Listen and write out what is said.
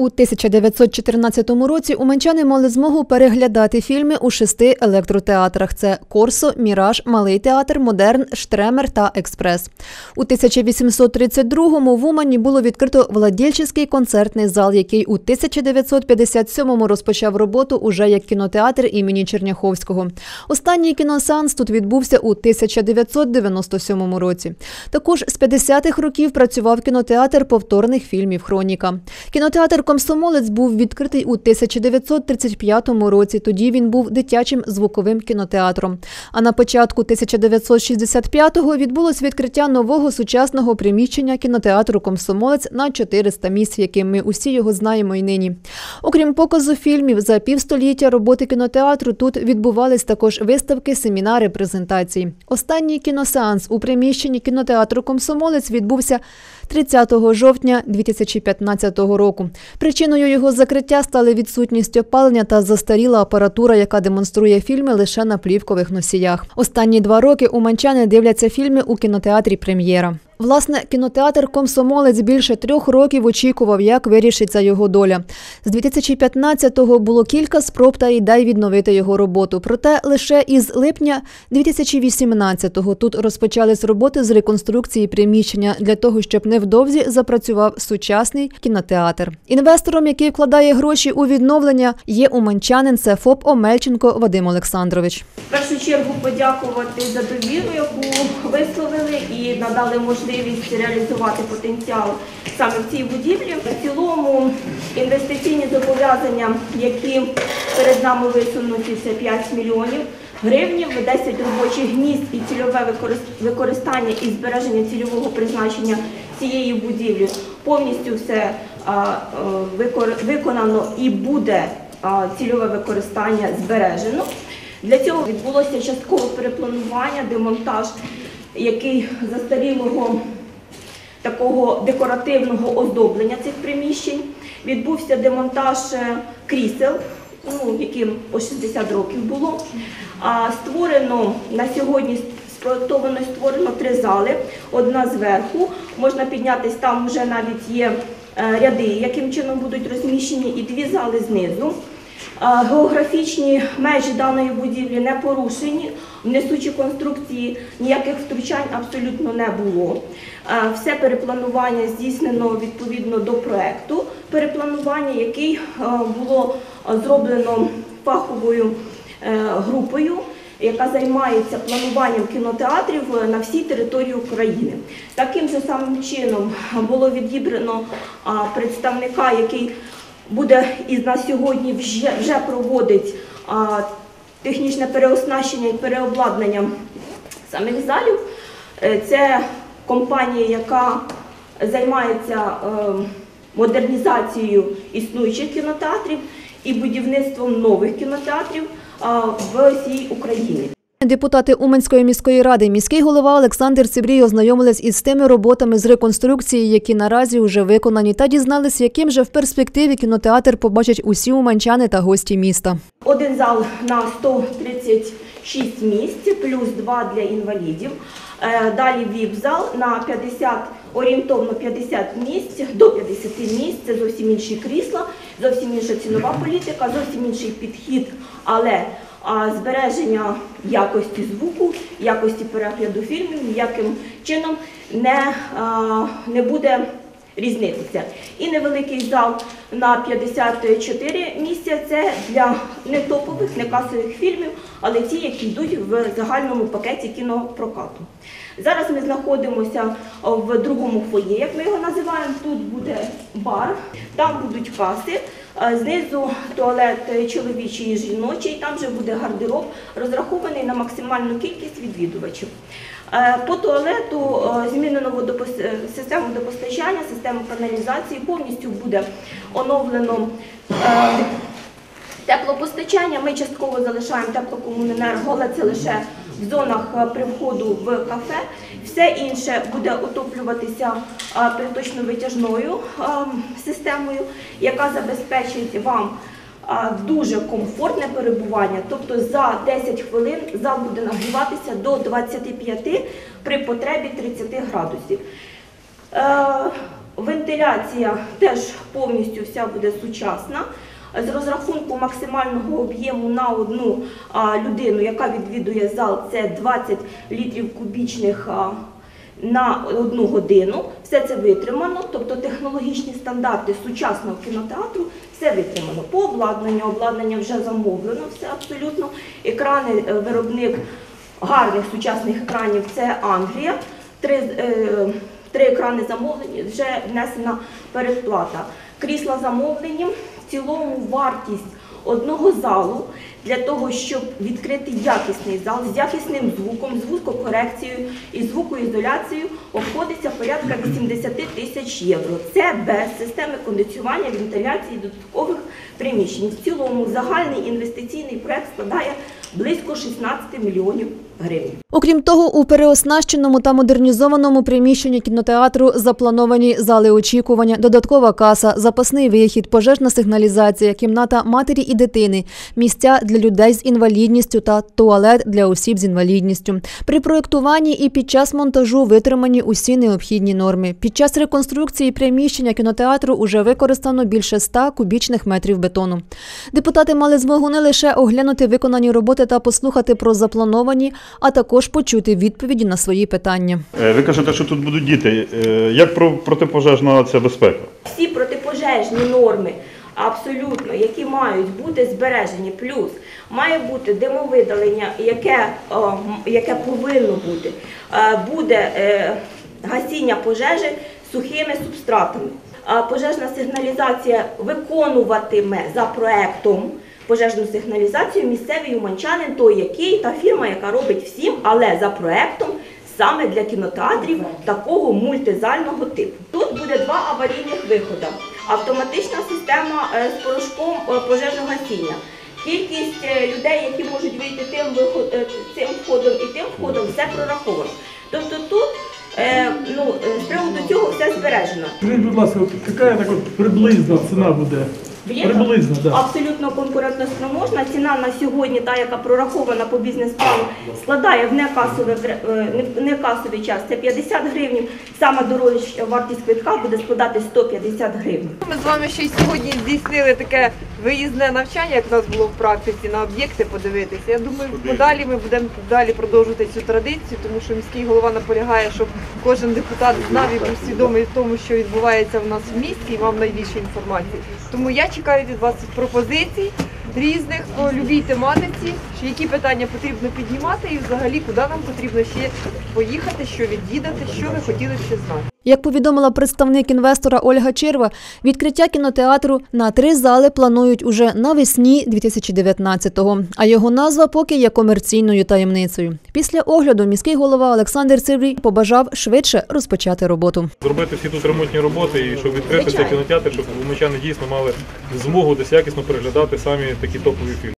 У 1914 році уманчани мали змогу переглядати фільми у шести електротеатрах: це Корсо, Міраж, Малий театр, Модерн, Штремер та Експрес. У 1832-му в Умані було відкрито Владільчиський концертний зал, який у 1957-му розпочав роботу уже як кінотеатр імені Черняховського. Останній кіносеанс тут відбувся у 1997 році. Також з 50-х років працював кінотеатр повторних фільмів Хроніка. Кінотеатр Комсомолець був відкритий у 1935 році. Тоді він був дитячим звуковим кінотеатром. А на початку 1965-го відбулось відкриття нового сучасного приміщення кінотеатру Комсомолець на 400 місць, яким ми усі його знаємо і нині. Окрім показу фільмів, за півстоліття роботи кінотеатру тут відбувались також виставки, семінари, презентації. Останній кіносеанс у приміщенні кінотеатру Комсомолець відбувся 30 жовтня 2015 року. Причиною його закриття стали відсутність опалення та застаріла апаратура, яка демонструє фільми лише на плівкових носіях. Останні два роки уманчани дивляться фільми у кінотеатрі Прем'єра. Власне, кінотеатр Комсомолець більше трьох років очікував, як вирішиться його доля. З 2015-го було кілька спроб та ідей відновити його роботу. Проте лише із липня 2018-го тут розпочались роботи з реконструкції приміщення для того, щоб невдовзі запрацював сучасний кінотеатр. Інвестором, який вкладає гроші у відновлення, є уманчанин. Це ФОП Омельченко Вадим Олександрович. В першу чергу подякувати за довіру, яку висловили і надали можливість реалізувати потенціал саме в цій будівлі. В цілому інвестиційні зобов'язання, які перед нами висунуті, це 5 мільйонів гривнів, 10 робочих місць і цільове використання і збереження цільового призначення цієї будівлі. Повністю все виконано і буде цільове використання збережено. Для цього відбулося часткове перепланування, демонтаж, який застарілого такого декоративного оздоблення цих приміщень. Відбувся демонтаж е, крісел, ну, яким по 60 років було. А створено на сьогодні спроектовано створено три зали. Одна зверху, можна піднятися, там вже навіть є е, ряди, яким чином будуть розміщені, і дві зали знизу. Географічні межі даної будівлі не порушені, в несучі конструкції ніяких втручань абсолютно не було. Все перепланування здійснено відповідно до проекту перепланування, який було зроблено фаховою е, групою, яка займається плануванням кінотеатрів е, на всій території України. Таким же самим чином було відібрано представника, який буде і на сьогодні вже, вже проводить а, технічне переоснащення і переобладнання самих залів. Е, Це компанія, яка займається е, модернізацією існуючих кінотеатрів і будівництвом нових кінотеатрів в всій Україні. Депутати Уманської міської ради, міський голова Олександр Цибрій ознайомились із тими роботами з реконструкції, які наразі вже виконані, та дізнались, яким же в перспективі кінотеатр побачать усі уманчани та гості міста. Один зал на 136 місць, плюс два для інвалідів. Е, Далі ВІП-зал на 50, орієнтовно 50 місць, до 50 місць. Це зовсім інші крісла, зовсім інша цінова політика, зовсім інший підхід, але а, збереження якості звуку, якості перегляду фільмів ніяким чином не, не буде різнитися. І невеликий зал на 54 місця це для не топових, не касових фільмів, але ті, які йдуть в загальному пакеті кінопрокату. Зараз ми знаходимося в другому фоє, як ми його називаємо. Тут буде бар, там будуть каси. е, Знизу туалет чоловічий і жіночий, там вже буде гардероб, розрахований на максимальну кількість відвідувачів. Е, По туалету е, змінено водопос- е, систему водопостачання, систему каналізації, повністю буде оновлено теплопостачання. Ми частково залишаємо теплокомуненерго, але це лише в зонах при входу в кафе. Все інше буде отоплюватися приточно-витяжною е, системою, яка забезпечить вам дуже комфортне перебування. Тобто за 10 хвилин зал буде нагріватися до 25 при потребі 30 градусів. Е, Вентиляція теж повністю вся буде сучасна. З розрахунку максимального об'єму на одну людину, яка відвідує зал, це 20 літрів кубічних на одну годину. Все це витримано, тобто технологічні стандарти сучасного кінотеатру, все витримано. По обладнанню, обладнання вже замовлено, все абсолютно. Екрани, е, виробник гарних сучасних екранів це Англія. Три, е, три екрани замовлені, вже внесена передплата. Крісла замовлені. В цілому вартість одного залу для того, щоб відкрити якісний зал з якісним звуком, звукокорекцією і звукоізоляцією, обходиться порядка 80 тисяч євро. Це без системи кондиціювання, вентиляції, додаткових приміщень. В цілому загальний інвестиційний проект складає близько 16 мільйонів гривень. Окрім того, у переоснащеному та модернізованому приміщенні кінотеатру заплановані зали очікування, додаткова каса, запасний вихід, пожежна сигналізація, кімната матері і дитини, місця для людей з інвалідністю та туалет для осіб з інвалідністю. При проєктуванні і під час монтажу витримані усі необхідні норми. Під час реконструкції приміщення кінотеатру уже використано більше 100 кубічних метрів бетону. Депутати мали змогу не лише оглянути виконані роботи та послухати про заплановані, а також почути відповіді на свої питання. Е, Ви кажете, що тут будуть діти. Е, Як про протипожежна ця безпека? всі протипожежні норми, абсолютно, які мають бути збережені, плюс має бути димовидалення, яке, о, яке повинно бути, Е, буде е, гасіння пожежі сухими субстратами. А Пожежна сигналізація виконуватиме за проектом пожежну сигналізацію місцевий уманчанин, той який та фірма, яка робить всім, але за проектом саме для кінотеатрів такого мультизального типу. Тут буде два аварійних виходи. Автоматична система е, з порошком е, пожежного гасіння. Кількість е, людей, які можуть вийти тим виход, цим входом і тим входом, все прораховано. Тобто тут ну, з приводу цього все збережено. Скажіть, будь ласка, яка так от приблизна ціна буде? Білета Приблизно, да. абсолютно конкурентоспроможна. Ціна на сьогодні, та яка прорахована по бізнес-плану, складає в некасовий, не- некасовий час. Це 50 гривень. Сама дорожча вартість квитка буде складати 150 гривень. Ми з вами ще й сьогодні здійснили таке виїзне навчання, як у нас було в практиці, на об'єкти подивитися. Я думаю, подалі ми будемо далі продовжувати цю традицію, тому що міський голова наполягає, щоб кожен депутат знав і був свідомий в тому, що відбувається в нас в місті, і мав найбільше інформації. Тому я чекаю від вас пропозицій різних по любій тематиці, які питання потрібно піднімати, і взагалі куди нам потрібно ще поїхати, що відвідати, що ви хотіли б ще знати. Як повідомила представник інвестора Ольга Черва, відкриття кінотеатру на три зали планують уже навесні 2019-го, а його назва поки є комерційною таємницею. Після огляду міський голова Олександр Циврій побажав швидше розпочати роботу. зробити всі тут ремонтні роботи і щоб відкрити цей кінотеатр, щоб умичани дійсно мали змогу десь якісно переглядати самі такі топові фільми.